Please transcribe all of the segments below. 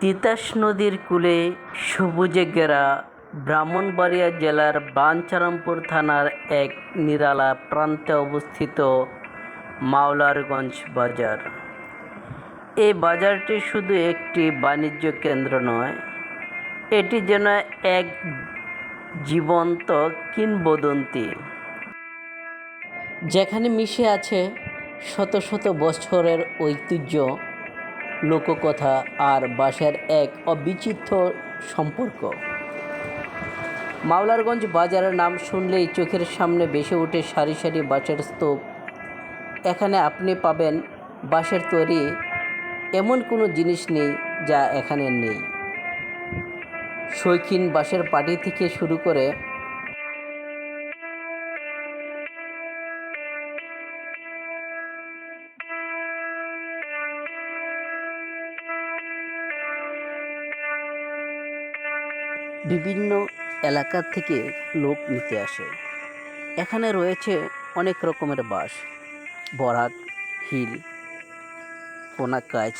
তিতাস নদীর কূলে সবুজে ঘেরা ব্রাহ্মণবাড়িয়া জেলার বাঞ্ছারামপুর থানার এক নিরালা প্রান্তে অবস্থিত মাওলারগঞ্জ বাজার। এই বাজারটি শুধু একটি বাণিজ্য কেন্দ্র নয়, এটি যেন এক জীবন্ত কিংবদন্তি। যেখানে মিশে আছে শত শত বছরের ঐতিহ্য লোককথা আর বাঁশের এক অবিচিত্র সম্পর্ক। মাওলারগঞ্জ বাজারের নাম শুনলেই চোখের সামনে ভেসে ওঠে সারি সারি বাঁশের স্তূপ। এখানে আপনি পাবেন বাঁশের তৈরি এমন কোনো জিনিস নেই যা এখানে নেই। শৌখিন বাঁশের পাটি থেকে শুরু করে বিভিন্ন এলাকা থেকে লোক নিতে আসে। এখানে রয়েছে অনেক রকমের বাঁশ বরাক হিল পোনা কাজ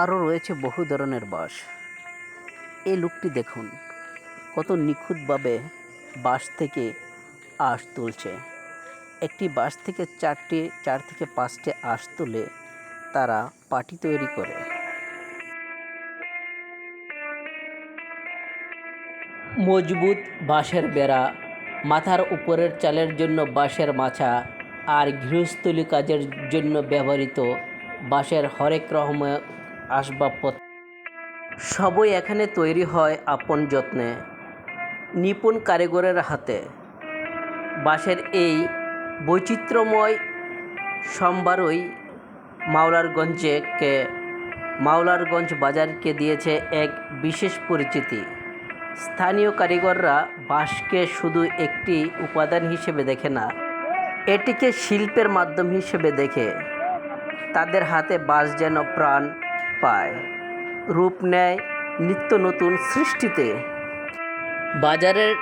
আরও রয়েছে বহু ধরনের বাঁশ। এই লোকটি দেখুন, কত নিখুঁতভাবে বাঁশ থেকে আঁশ তুলছে। একটি বাঁশ থেকে চারটি, চার থেকে পাঁচটি আঁশ তুলে তারা পাটি তৈরি করে। মজবুত বাঁশের বেড়া, মাথার উপরের চালের জন্য বাঁশের মাছা আর গৃহস্থলী কাজের জন্য ব্যবহৃত বাঁশের হরেক রকমের আসবাবপত্র। সবই এখানে তৈরি হয় আপন যত্নে, নিপুণ কারিগরের হাতে। বাঁশের এই বৈচিত্র্যময় সম্ভারই মাওলারগঞ্জকে মাওলারগঞ্জ বাজারকে দিয়েছে এক বিশেষ পরিচিতি। স্থানীয় কারিগররা বাঁশকে শুধু একটি উপাদান হিসেবে দেখে না, এটিকে শিল্পের মাধ্যম হিসেবে দেখে। তাদের হাতে বাঁশ যেন প্রাণ পায়, রূপ নেয় নিত্য নতুন সৃষ্টিতে। বাজারের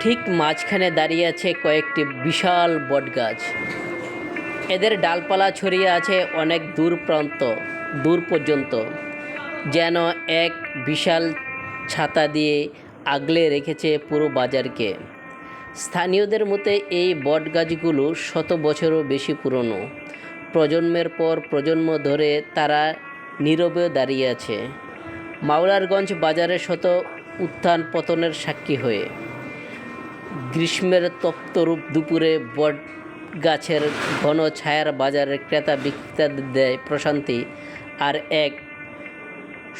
ঠিক মাঝখানে দাঁড়িয়ে আছে কয়েকটি বিশাল বটগাছ। এদের ডালপালা ছড়িয়ে আছে অনেক দূর প্রান্ত, দূর পর্যন্ত, যেন এক বিশাল ছাতা দিয়ে আগলে রেখেছে পুরো বাজারকে। স্থানীয়দের মতে এই বটগাছগুলো শত বছরও বেশি পুরনো। প্রজন্মের পর প্রজন্ম ধরে তারা নীরবে দাঁড়িয়ে আছে। মাওলারগঞ্জ বাজারে শত উত্থান পতনের সাক্ষী হয়ে। গ্রীষ্মের তপ্তরূপ দুপুরে বট গাছের ঘন ছায়ার বাজারের ক্রেতা বিক্রেতাদের দেয় প্রশান্তি আর এক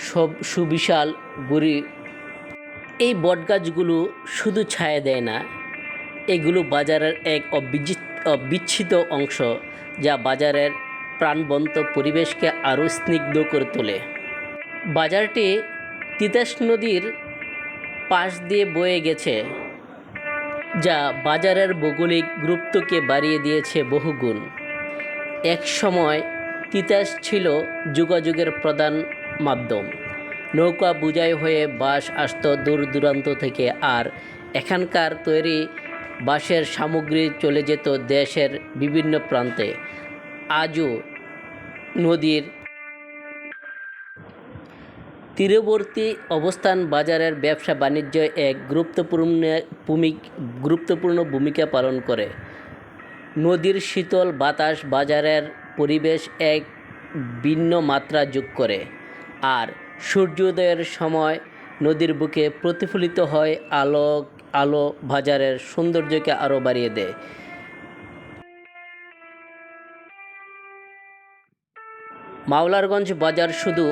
সব সুবিশাল গুড়ি এই বটগাছগুলো শুধু ছায়া দেয় না, এগুলো বাজারের এক অবিচ্ছিন্ন অংশ যা বাজারের প্রাণবন্ত পরিবেশকে আরও স্নিগ্ধ করে তোলে। বাজারটি তিতাস নদীর পাশ দিয়ে বয়ে গেছে, যা বাজারের ভৌগোলিক গুরুত্বকে বাড়িয়ে দিয়েছে বহুগুণ এক সময় তিতাস ছিল যোগাযোগের প্রধান মাধ্যম। নৌকা বুঝাই হয়ে বাস আসত দূর দূরান্ত থেকে আর এখানকার তৈরি বাঁশের সামগ্রী চলে যেত দেশের বিভিন্ন প্রান্তে। আজও নদীর তীরবর্তী অবস্থান বাজারের ব্যবসা বাণিজ্য এক গুরুত্বপূর্ণ গুরুত্বপূর্ণ ভূমিকা পালন করে। নদীর শীতল বাতাস বাজারের পরিবেশ এক ভিন্ন মাত্রা যোগ করে। আর সূর্যোদয়ের সময় নদীর বুকে প্রতিফলিত হয় আলো আলো বাজারের সৌন্দর্যকে আরও বাড়িয়ে দেয়। মাওলারগঞ্জ বাজার শুধু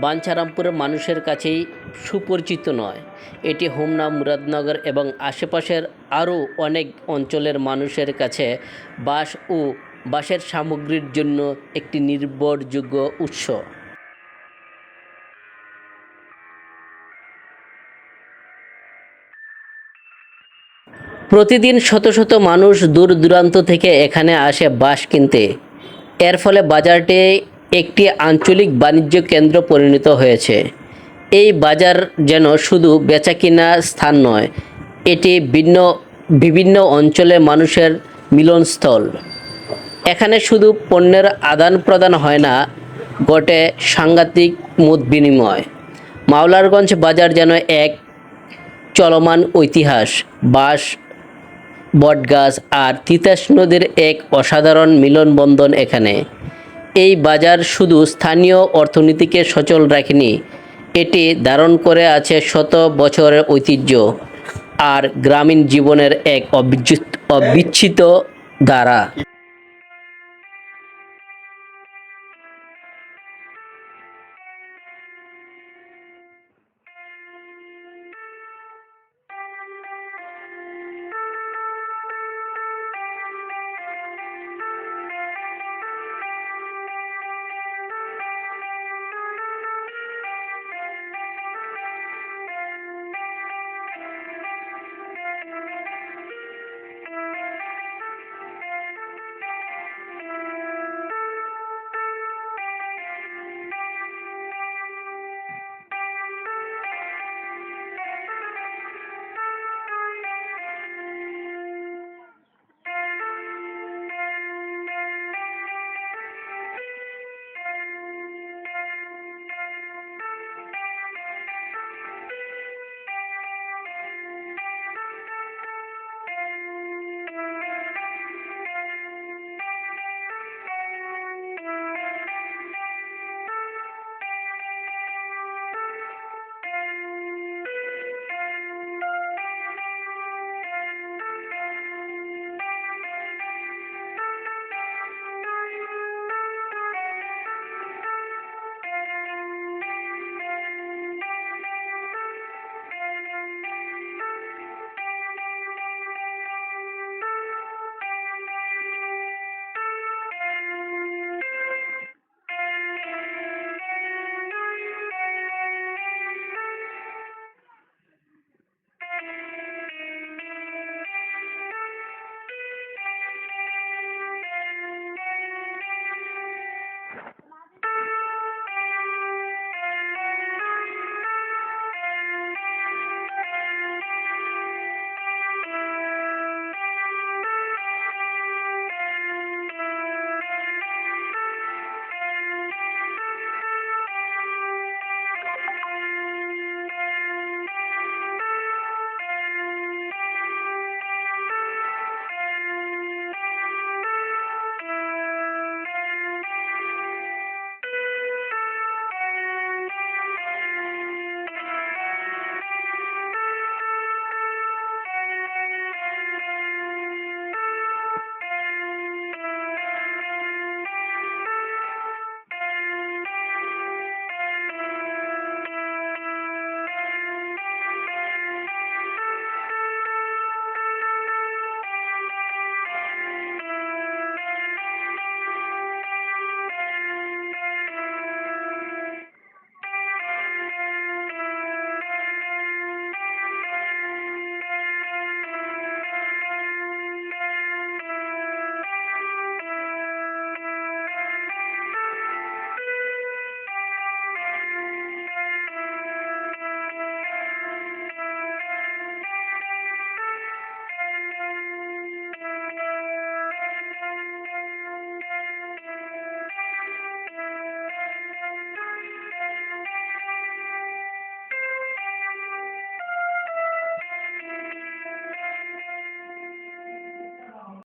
বাঞ্ছারামপুরের মানুষের কাছেই সুপরিচিত নয়, এটি হোমনা, মুরাদনগর এবং আশেপাশের আরও অনেক অঞ্চলের মানুষের কাছে বাঁশ ও বাঁশের সামগ্রীর জন্য একটি নির্ভরযোগ্য উৎস। প্রতিদিন শত শত মানুষ দূর দূরান্ত থেকে এখানে আসে বাঁশ কিনতে। এর ফলে বাজারটি একটি আঞ্চলিক বাণিজ্য কেন্দ্র পরিণত হয়েছে। এই বাজার যেন শুধু বেচাকিনা স্থান নয়, এটি ভিন্ন, বিভিন্ন অঞ্চলে মানুষের মিলনস্থল। এখানে শুধু পণ্যের আদান প্রদান হয় না ঘটে সাংঘাতিক মত বিনিময়। মাওলারগঞ্জ বাজার যেন এক চলমান ঐতিহাস, বাঁশ বটগাছ আর তিতাস নদীর এক অসাধারণ মিলনবন্ধন এখানে। এই বাজার শুধু স্থানীয় অর্থনীতিকে সচল রাখেনি, এটি ধারণ করে আছে শত বছরের ঐতিহ্য আর গ্রামীণ জীবনের এক অবিচ্ছিত ধারা।